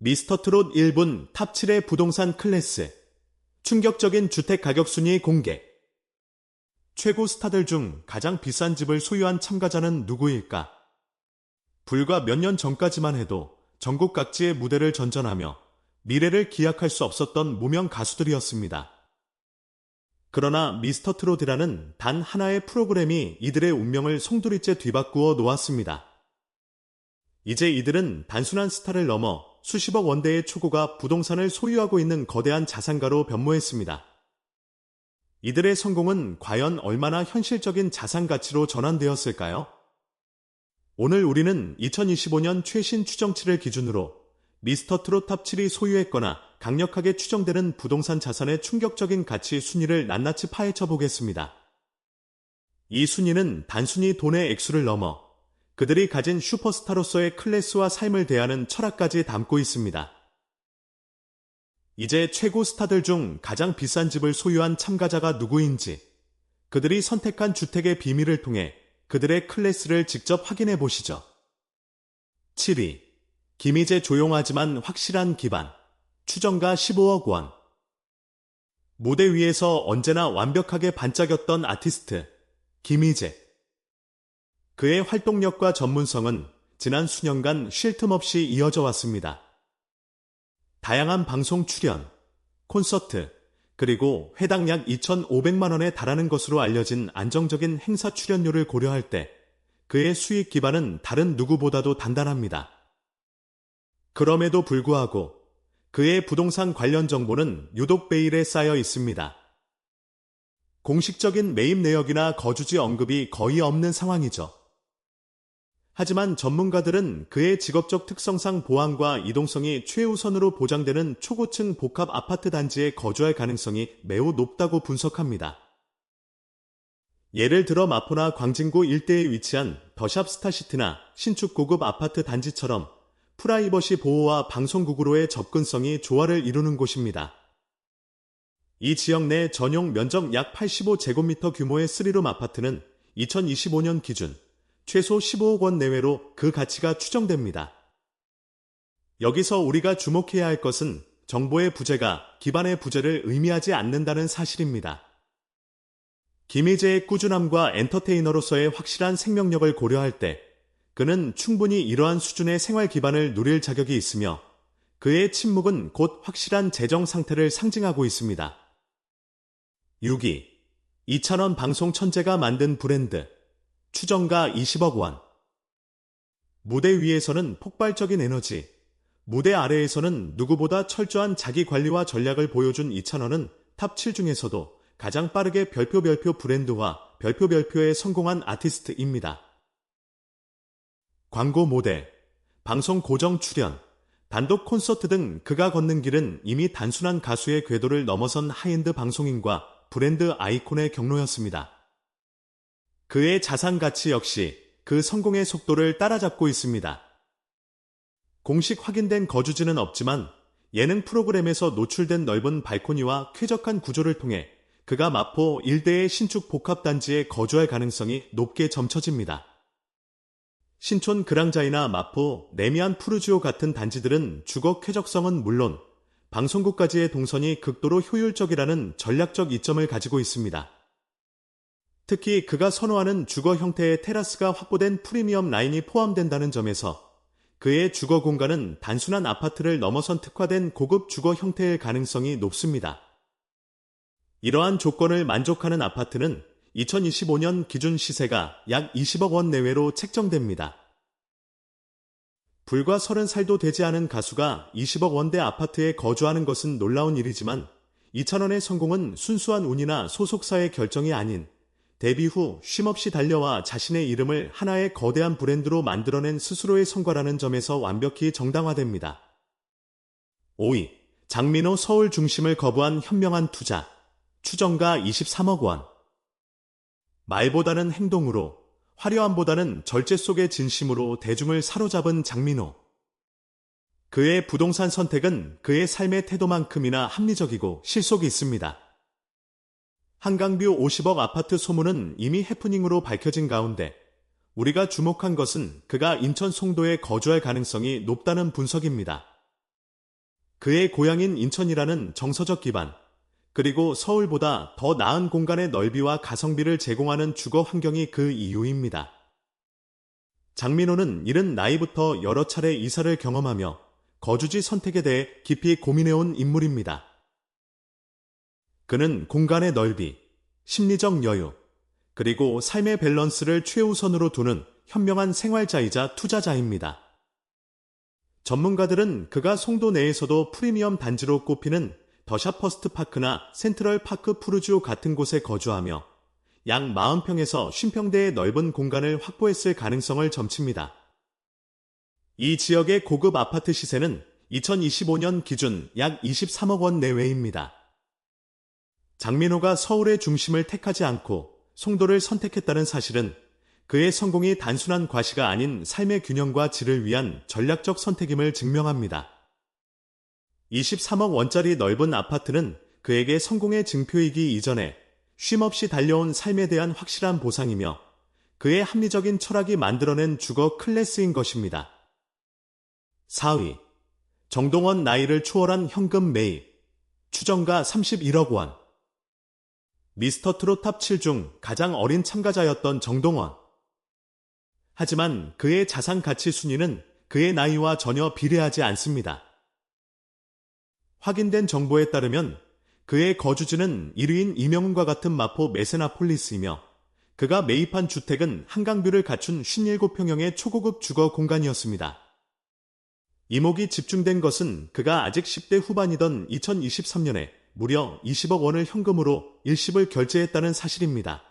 미스터 트롯 1분 탑 7의 부동산 클래스. 충격적인 주택 가격 순위 공개. 최고 스타들 중 가장 비싼 집을 소유한 참가자는 누구일까? 불과 몇 년 전까지만 해도 전국 각지의 무대를 전전하며 미래를 기약할 수 없었던 무명 가수들이었습니다. 그러나 미스터 트롯이라는 단 하나의 프로그램이 이들의 운명을 송두리째 뒤바꾸어 놓았습니다. 이제 이들은 단순한 스타를 넘어 수십억 원대의 초고가 부동산을 소유하고 있는 거대한 자산가로 변모했습니다. 이들의 성공은 과연 얼마나 현실적인 자산 가치로 전환되었을까요? 오늘 우리는 2025년 최신 추정치를 기준으로 미스터 트롯 탑 7이 소유했거나 강력하게 추정되는 부동산 자산의 충격적인 가치 순위를 낱낱이 파헤쳐 보겠습니다. 이 순위는 단순히 돈의 액수를 넘어 그들이 가진 슈퍼스타로서의 클래스와 삶을 대하는 철학까지 담고 있습니다. 이제 최고 스타들 중 가장 비싼 집을 소유한 참가자가 누구인지, 그들이 선택한 주택의 비밀을 통해 그들의 클래스를 직접 확인해 보시죠. 7위. 김희재 조용하지만 확실한 기반. 추정가 15억 원. 무대 위에서 언제나 완벽하게 반짝였던 아티스트, 김희재. 그의 활동력과 전문성은 지난 수년간 쉴 틈 없이 이어져 왔습니다. 다양한 방송 출연, 콘서트, 그리고 회당 약 2,500만 원에 달하는 것으로 알려진 안정적인 행사 출연료를 고려할 때 그의 수익 기반은 다른 누구보다도 단단합니다. 그럼에도 불구하고 그의 부동산 관련 정보는 유독 베일에 쌓여 있습니다. 공식적인 매입 내역이나 거주지 언급이 거의 없는 상황이죠. 하지만 전문가들은 그의 직업적 특성상 보안과 이동성이 최우선으로 보장되는 초고층 복합 아파트 단지에 거주할 가능성이 매우 높다고 분석합니다. 예를 들어 마포나 광진구 일대에 위치한 더샵 스타시티나 신축 고급 아파트 단지처럼 프라이버시 보호와 방송국으로의 접근성이 조화를 이루는 곳입니다. 이 지역 내 전용 면적 약 85제곱미터 규모의 3룸 아파트는 2025년 기준 최소 15억 원 내외로 그 가치가 추정됩니다. 여기서 우리가 주목해야 할 것은 정보의 부재가 기반의 부재를 의미하지 않는다는 사실입니다. 김희재의 꾸준함과 엔터테이너로서의 확실한 생명력을 고려할 때 그는 충분히 이러한 수준의 생활 기반을 누릴 자격이 있으며 그의 침묵은 곧 확실한 재정 상태를 상징하고 있습니다. 6위. 2,000원 방송 천재가 만든 브랜드. 추정가 20억 원. 무대 위에서는 폭발적인 에너지, 무대 아래에서는 누구보다 철저한 자기 관리와 전략을 보여준 이찬원은 탑 7 중에서도 가장 빠르게 별표 별표 브랜드와 별표 별표에 성공한 아티스트입니다. 광고 모델, 방송 고정 출연, 단독 콘서트 등 그가 걷는 길은 이미 단순한 가수의 궤도를 넘어선 하이엔드 방송인과 브랜드 아이콘의 경로였습니다. 그의 자산 가치 역시 그 성공의 속도를 따라잡고 있습니다. 공식 확인된 거주지는 없지만 예능 프로그램에서 노출된 넓은 발코니와 쾌적한 구조를 통해 그가 마포 일대의 신축 복합단지에 거주할 가능성이 높게 점쳐집니다. 신촌 그랑자이나 마포, 내미안 푸르지오 같은 단지들은 주거 쾌적성은 물론 방송국까지의 동선이 극도로 효율적이라는 전략적 이점을 가지고 있습니다. 특히 그가 선호하는 주거 형태의 테라스가 확보된 프리미엄 라인이 포함된다는 점에서 그의 주거 공간은 단순한 아파트를 넘어선 특화된 고급 주거 형태일 가능성이 높습니다. 이러한 조건을 만족하는 아파트는 2025년 기준 시세가 약 20억 원 내외로 책정됩니다. 불과 30살도 되지 않은 가수가 20억 원대 아파트에 거주하는 것은 놀라운 일이지만 2천원의 성공은 순수한 운이나 소속사의 결정이 아닌 데뷔 후 쉼없이 달려와 자신의 이름을 하나의 거대한 브랜드로 만들어낸 스스로의 성과라는 점에서 완벽히 정당화됩니다. 5위. 장민호 서울 중심을 거부한 현명한 투자. 추정가 23억 원. 말보다는 행동으로, 화려함보다는 절제 속의 진심으로 대중을 사로잡은 장민호. 그의 부동산 선택은 그의 삶의 태도만큼이나 합리적이고 실속이 있습니다. 한강뷰 50억 아파트 소문은 이미 해프닝으로 밝혀진 가운데 우리가 주목한 것은 그가 인천 송도에 거주할 가능성이 높다는 분석입니다. 그의 고향인 인천이라는 정서적 기반, 그리고 서울보다 더 나은 공간의 넓이와 가성비를 제공하는 주거 환경이 그 이유입니다. 장민호는 이른 나이부터 여러 차례 이사를 경험하며 거주지 선택에 대해 깊이 고민해온 인물입니다. 그는 공간의 넓이, 심리적 여유, 그리고 삶의 밸런스를 최우선으로 두는 현명한 생활자이자 투자자입니다. 전문가들은 그가 송도 내에서도 프리미엄 단지로 꼽히는 더샵 퍼스트 파크나 센트럴 파크 푸르지오 같은 곳에 거주하며 약 40평에서 50평대의 넓은 공간을 확보했을 가능성을 점칩니다. 이 지역의 고급 아파트 시세는 2025년 기준 약 23억 원 내외입니다. 장민호가 서울의 중심을 택하지 않고 송도를 선택했다는 사실은 그의 성공이 단순한 과시가 아닌 삶의 균형과 질을 위한 전략적 선택임을 증명합니다. 23억 원짜리 넓은 아파트는 그에게 성공의 증표이기 이전에 쉼없이 달려온 삶에 대한 확실한 보상이며 그의 합리적인 철학이 만들어낸 주거 클래스인 것입니다. 4위. 정동원 나이를 초월한 현금 매입. 추정가 31억 원. 미스터 트롯 탑7 중 가장 어린 참가자였던 정동원. 하지만 그의 자산 가치 순위는 그의 나이와 전혀 비례하지 않습니다. 확인된 정보에 따르면 그의 거주지는 1위인 이명훈과 같은 마포 메세나폴리스이며 그가 매입한 주택은 한강뷰를 갖춘 57평형의 초고급 주거 공간이었습니다. 이목이 집중된 것은 그가 아직 10대 후반이던 2023년에 무려 20억 원을 현금으로 일시불 결제했다는 사실입니다.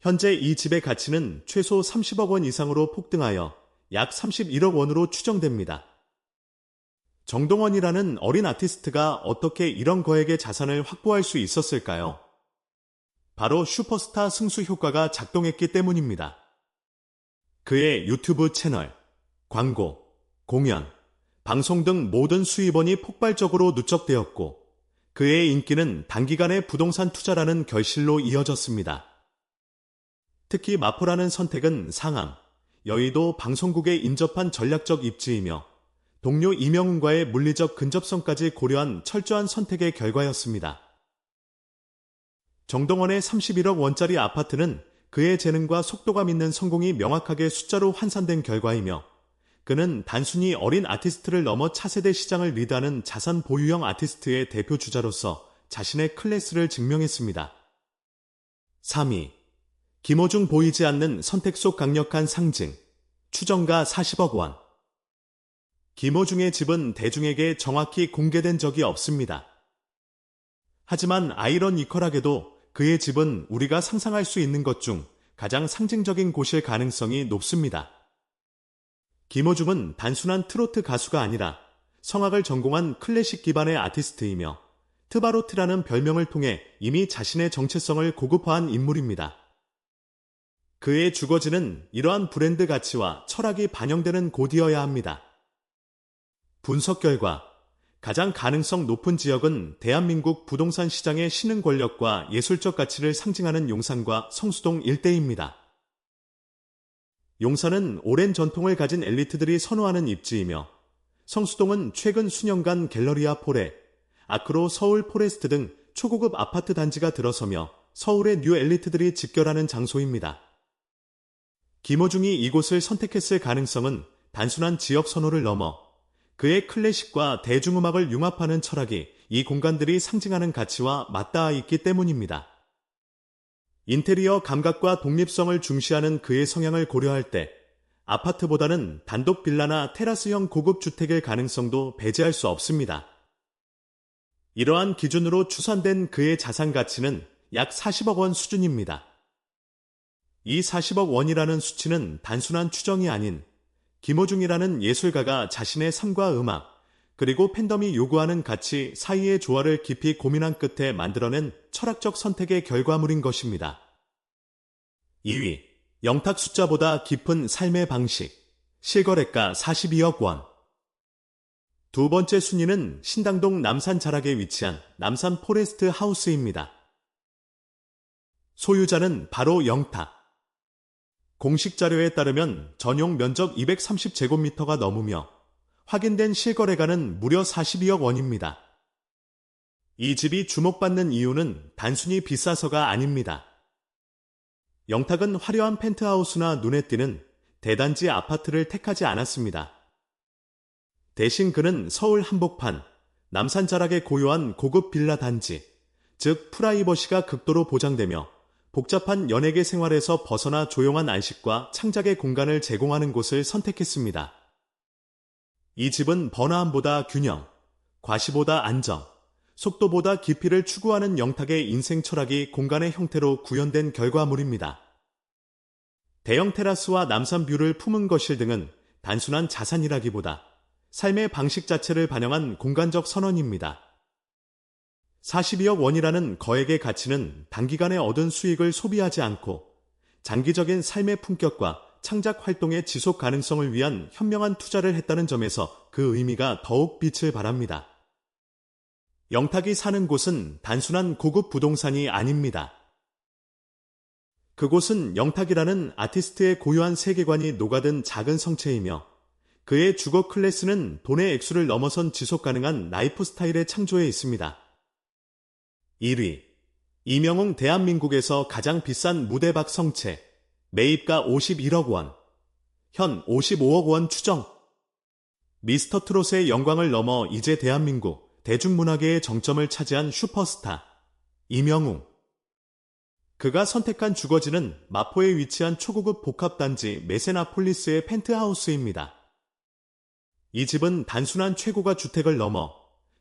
현재 이 집의 가치는 최소 30억 원 이상으로 폭등하여 약 31억 원으로 추정됩니다. 정동원이라는 어린 아티스트가 어떻게 이런 거액의 자산을 확보할 수 있었을까요? 바로 슈퍼스타 승수 효과가 작동했기 때문입니다. 그의 유튜브 채널, 광고, 공연, 방송 등 모든 수입원이 폭발적으로 누적되었고 그의 인기는 단기간에 부동산 투자라는 결실로 이어졌습니다. 특히 마포라는 선택은 상암, 여의도 방송국에 인접한 전략적 입지이며 동료 이명훈과의 물리적 근접성까지 고려한 철저한 선택의 결과였습니다. 정동원의 31억 원짜리 아파트는 그의 재능과 속도감 있는 성공이 명확하게 숫자로 환산된 결과이며 그는 단순히 어린 아티스트를 넘어 차세대 시장을 리드하는 자산 보유형 아티스트의 대표 주자로서 자신의 클래스를 증명했습니다. 3위. 김호중 보이지 않는 선택 속 강력한 상징. 추정가 40억 원. 김호중의 집은 대중에게 정확히 공개된 적이 없습니다. 하지만 아이러니컬하게도 그의 집은 우리가 상상할 수 있는 것 중 가장 상징적인 곳일 가능성이 높습니다. 김호중은 단순한 트로트 가수가 아니라 성악을 전공한 클래식 기반의 아티스트이며 트바로트라는 별명을 통해 이미 자신의 정체성을 고급화한 인물입니다. 그의 주거지는 이러한 브랜드 가치와 철학이 반영되는 곳이어야 합니다. 분석 결과 가장 가능성 높은 지역은 대한민국 부동산 시장의 신흥 권력과 예술적 가치를 상징하는 용산과 성수동 일대입니다. 용산은 오랜 전통을 가진 엘리트들이 선호하는 입지이며 성수동은 최근 수년간 갤러리아 포레, 아크로 서울 포레스트 등 초고급 아파트 단지가 들어서며 서울의 뉴 엘리트들이 집결하는 장소입니다. 김호중이 이곳을 선택했을 가능성은 단순한 지역 선호를 넘어 그의 클래식과 대중음악을 융합하는 철학이 이 공간들이 상징하는 가치와 맞닿아 있기 때문입니다. 인테리어 감각과 독립성을 중시하는 그의 성향을 고려할 때 아파트보다는 단독 빌라나 테라스형 고급 주택일 가능성도 배제할 수 없습니다. 이러한 기준으로 추산된 그의 자산 가치는 약 40억 원 수준입니다. 이 40억 원이라는 수치는 단순한 추정이 아닌 김호중이라는 예술가가 자신의 삶과 음악, 그리고 팬덤이 요구하는 가치 사이의 조화를 깊이 고민한 끝에 만들어낸 철학적 선택의 결과물인 것입니다. 2위. 영탁 숫자보다 깊은 삶의 방식. 실거래가 42억 원. 두 번째 순위는 신당동 남산 자락에 위치한 남산 포레스트 하우스입니다. 소유자는 바로 영탁. 공식 자료에 따르면 전용 면적 230제곱미터가 넘으며 확인된 실거래가는 무려 42억 원입니다. 이 집이 주목받는 이유는 단순히 비싸서가 아닙니다. 영탁은 화려한 펜트하우스나 눈에 띄는 대단지 아파트를 택하지 않았습니다. 대신 그는 서울 한복판, 남산 자락에 고요한 고급 빌라 단지, 즉 프라이버시가 극도로 보장되며 복잡한 연예계 생활에서 벗어나 조용한 안식과 창작의 공간을 제공하는 곳을 선택했습니다. 이 집은 번화함보다 균형, 과시보다 안정, 속도보다 깊이를 추구하는 영탁의 인생 철학이 공간의 형태로 구현된 결과물입니다. 대형 테라스와 남산 뷰를 품은 거실 등은 단순한 자산이라기보다 삶의 방식 자체를 반영한 공간적 선언입니다. 42억 원이라는 거액의 가치는 단기간에 얻은 수익을 소비하지 않고 장기적인 삶의 품격과 창작 활동의 지속 가능성을 위한 현명한 투자를 했다는 점에서 그 의미가 더욱 빛을 발합니다. 영탁이 사는 곳은 단순한 고급 부동산이 아닙니다. 그곳은 영탁이라는 아티스트의 고유한 세계관이 녹아든 작은 성체이며 그의 주거 클래스는 돈의 액수를 넘어선 지속 가능한 라이프 스타일의 창조에 있습니다. 1위 이명웅 대한민국에서 가장 비싼 무대박 성체 매입가 51억 원 현 55억 원 추정 미스터 트롯의 영광을 넘어 이제 대한민국 대중문화계의 정점을 차지한 슈퍼스타 이명웅 그가 선택한 주거지는 마포에 위치한 초고급 복합단지 메세나폴리스의 펜트하우스입니다. 이 집은 단순한 최고가 주택을 넘어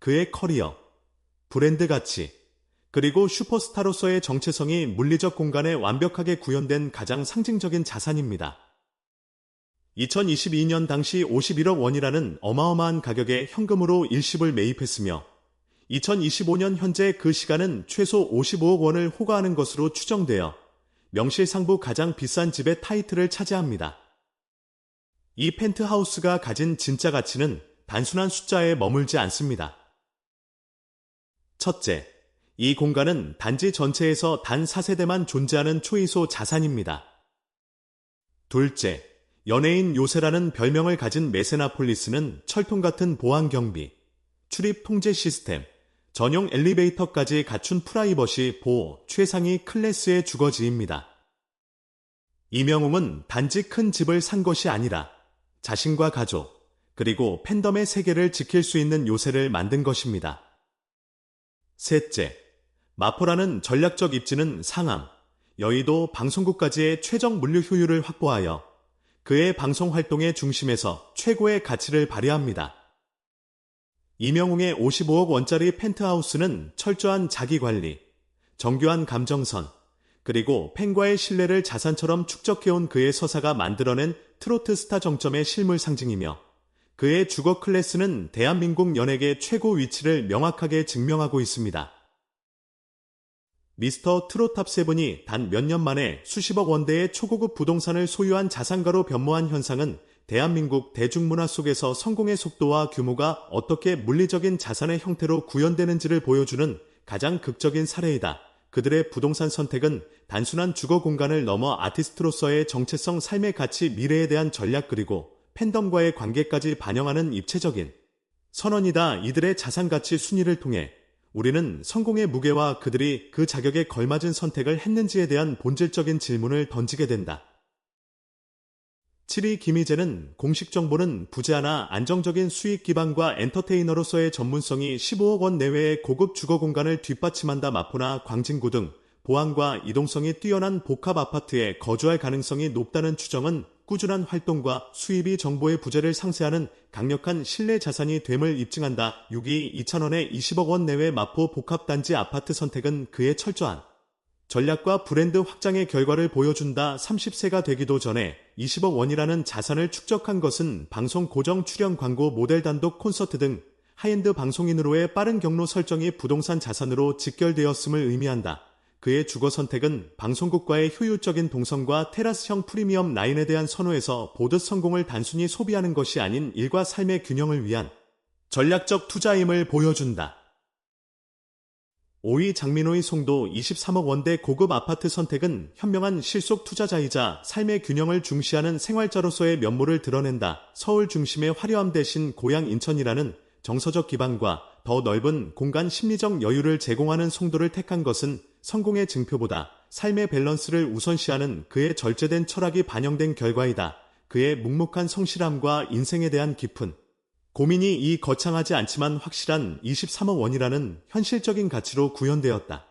그의 커리어, 브랜드 가치, 그리고 슈퍼스타로서의 정체성이 물리적 공간에 완벽하게 구현된 가장 상징적인 자산입니다. 2022년 당시 51억 원이라는 어마어마한 가격에 현금으로 일시불 매입했으며 2025년 현재 그 시간은 최소 55억 원을 호가하는 것으로 추정되어 명실상부 가장 비싼 집의 타이틀을 차지합니다. 이 펜트하우스가 가진 진짜 가치는 단순한 숫자에 머물지 않습니다. 첫째, 이 공간은 단지 전체에서 단 4세대만 존재하는 초이소 자산입니다. 둘째, 연예인 요새라는 별명을 가진 메세나폴리스는 철통 같은 보안 경비, 출입 통제 시스템, 전용 엘리베이터까지 갖춘 프라이버시 보호 최상위 클래스의 주거지입니다. 이명웅은 단지 큰 집을 산 것이 아니라 자신과 가족, 그리고 팬덤의 세계를 지킬 수 있는 요새를 만든 것입니다. 셋째, 마포라는 전략적 입지는 상암, 여의도 방송국까지의 최적 물류 효율을 확보하여 그의 방송 활동의 중심에서 최고의 가치를 발휘합니다. 이명웅의 55억 원짜리 펜트하우스는 철저한 자기관리, 정교한 감정선, 그리고 팬과의 신뢰를 자산처럼 축적해온 그의 서사가 만들어낸 트로트 스타 정점의 실물 상징이며 그의 주거 클래스는 대한민국 연예계 최고 위치를 명확하게 증명하고 있습니다. 미스터 트로탑 세븐이 단 몇 년 만에 수십억 원대의 초고급 부동산을 소유한 자산가로 변모한 현상은 대한민국 대중문화 속에서 성공의 속도와 규모가 어떻게 물리적인 자산의 형태로 구현되는지를 보여주는 가장 극적인 사례이다. 그들의 부동산 선택은 단순한 주거 공간을 넘어 아티스트로서의 정체성 삶의 가치 미래에 대한 전략 그리고 팬덤과의 관계까지 반영하는 입체적인 선언이다. 이들의 자산 가치 순위를 통해 우리는 성공의 무게와 그들이 그 자격에 걸맞은 선택을 했는지에 대한 본질적인 질문을 던지게 된다. 7위 김희재는 공식 정보는 부재하나 안정적인 수익 기반과 엔터테이너로서의 전문성이 15억 원 내외의 고급 주거 공간을 뒷받침한다 마포나 광진구 등 보안과 이동성이 뛰어난 복합 아파트에 거주할 가능성이 높다는 추정은 꾸준한 활동과 수입이 정보의 부재를 상쇄하는 강력한 신뢰 자산이 됨을 입증한다. 6위 2천원에 20억 원 내외 마포 복합단지 아파트 선택은 그의 철저한 전략과 브랜드 확장의 결과를 보여준다. 30세가 되기도 전에 20억 원이라는 자산을 축적한 것은 방송 고정 출연 광고 모델 단독 콘서트 등 하이엔드 방송인으로의 빠른 경로 설정이 부동산 자산으로 직결되었음을 의미한다. 그의 주거 선택은 방송국과의 효율적인 동선과 테라스형 프리미엄 라인에 대한 선호에서 보듯 성공을 단순히 소비하는 것이 아닌 일과 삶의 균형을 위한 전략적 투자임을 보여준다. 5위 장민호의 송도 23억 원대 고급 아파트 선택은 현명한 실속 투자자이자 삶의 균형을 중시하는 생활자로서의 면모를 드러낸다. 서울 중심의 화려함 대신 고향 인천이라는 정서적 기반과 더 넓은 공간 심리적 여유를 제공하는 송도를 택한 것은 성공의 증표보다 삶의 밸런스를 우선시하는 그의 절제된 철학이 반영된 결과이다. 그의 묵묵한 성실함과 인생에 대한 깊은 고민이 이 거창하지 않지만 확실한 23억 원이라는 현실적인 가치로 구현되었다.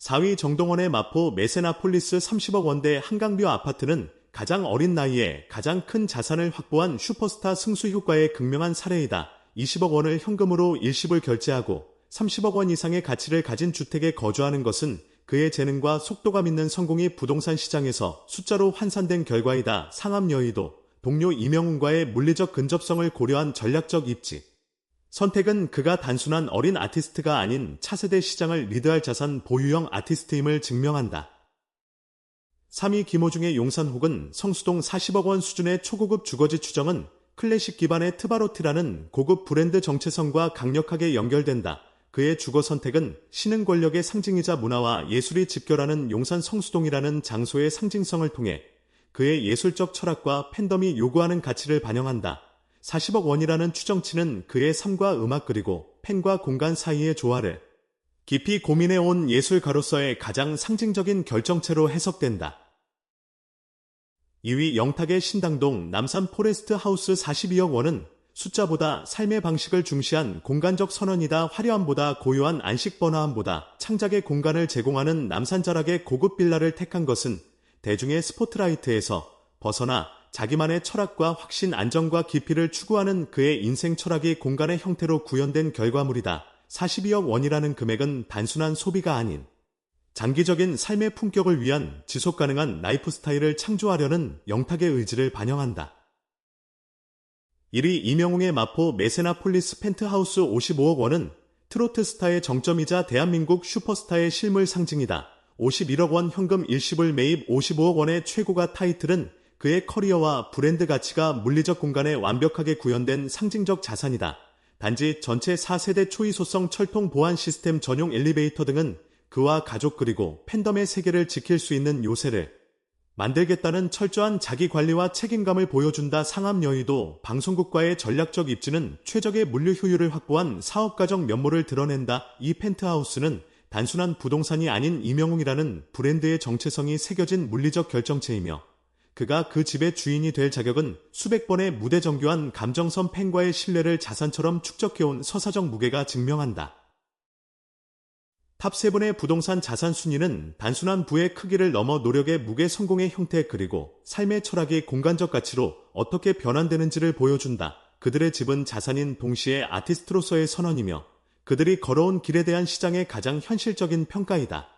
4위 정동원의 마포 메세나폴리스 30억 원대 한강뷰 아파트는 가장 어린 나이에 가장 큰 자산을 확보한 슈퍼스타 승수 효과의 극명한 사례이다. 20억 원을 현금으로 일시불 결제하고 30억 원 이상의 가치를 가진 주택에 거주하는 것은 그의 재능과 속도감 있는 성공이 부동산 시장에서 숫자로 환산된 결과이다. 상암 여의도 동료 이명훈과의 물리적 근접성을 고려한 전략적 입지. 선택은 그가 단순한 어린 아티스트가 아닌 차세대 시장을 리드할 자산 보유형 아티스트임을 증명한다. 3위 김호중의 용산 혹은 성수동 40억 원 수준의 초고급 주거지 추정은 클래식 기반의 트바로티라는 고급 브랜드 정체성과 강력하게 연결된다. 그의 주거 선택은 신흥 권력의 상징이자 문화와 예술이 집결하는 용산 성수동이라는 장소의 상징성을 통해 그의 예술적 철학과 팬덤이 요구하는 가치를 반영한다. 40억 원이라는 추정치는 그의 삶과 음악 그리고 팬과 공간 사이의 조화를 깊이 고민해온 예술가로서의 가장 상징적인 결정체로 해석된다. 2위 영탁의 신당동 남산 포레스트 하우스 42억 원은 숫자보다 삶의 방식을 중시한 공간적 선언이다 화려함보다 고요한 안식 번화함보다 창작의 공간을 제공하는 남산자락의 고급 빌라를 택한 것은 대중의 스포트라이트에서 벗어나 자기만의 철학과 확신 안정과 깊이를 추구하는 그의 인생 철학이 공간의 형태로 구현된 결과물이다. 42억 원이라는 금액은 단순한 소비가 아닌 장기적인 삶의 품격을 위한 지속 가능한 라이프 스타일을 창조하려는 영탁의 의지를 반영한다. 1위 이명웅의 마포 메세나폴리스 펜트하우스 55억 원은 트로트 스타의 정점이자 대한민국 슈퍼스타의 실물 상징이다. 51억 원 현금 일시불 매입 55억 원의 최고가 타이틀은 그의 커리어와 브랜드 가치가 물리적 공간에 완벽하게 구현된 상징적 자산이다. 단지 전체 4세대 초이소성 철통 보안 시스템 전용 엘리베이터 등은 그와 가족 그리고 팬덤의 세계를 지킬 수 있는 요새를 만들겠다는 철저한 자기 관리와 책임감을 보여준다 상암 여의도 방송국과의 전략적 입지는 최적의 물류 효율을 확보한 사업가정 면모를 드러낸다. 이 펜트하우스는 단순한 부동산이 아닌 이명웅이라는 브랜드의 정체성이 새겨진 물리적 결정체이며 그가 그 집의 주인이 될 자격은 수백 번의 무대 정교한 감정선 팬과의 신뢰를 자산처럼 축적해온 서사적 무게가 증명한다. 탑 세븐의 부동산 자산 순위는 단순한 부의 크기를 넘어 노력의 무게 성공의 형태 그리고 삶의 철학이 공간적 가치로 어떻게 변환되는지를 보여준다. 그들의 집은 자산인 동시에 아티스트로서의 선언이며 그들이 걸어온 길에 대한 시장의 가장 현실적인 평가이다.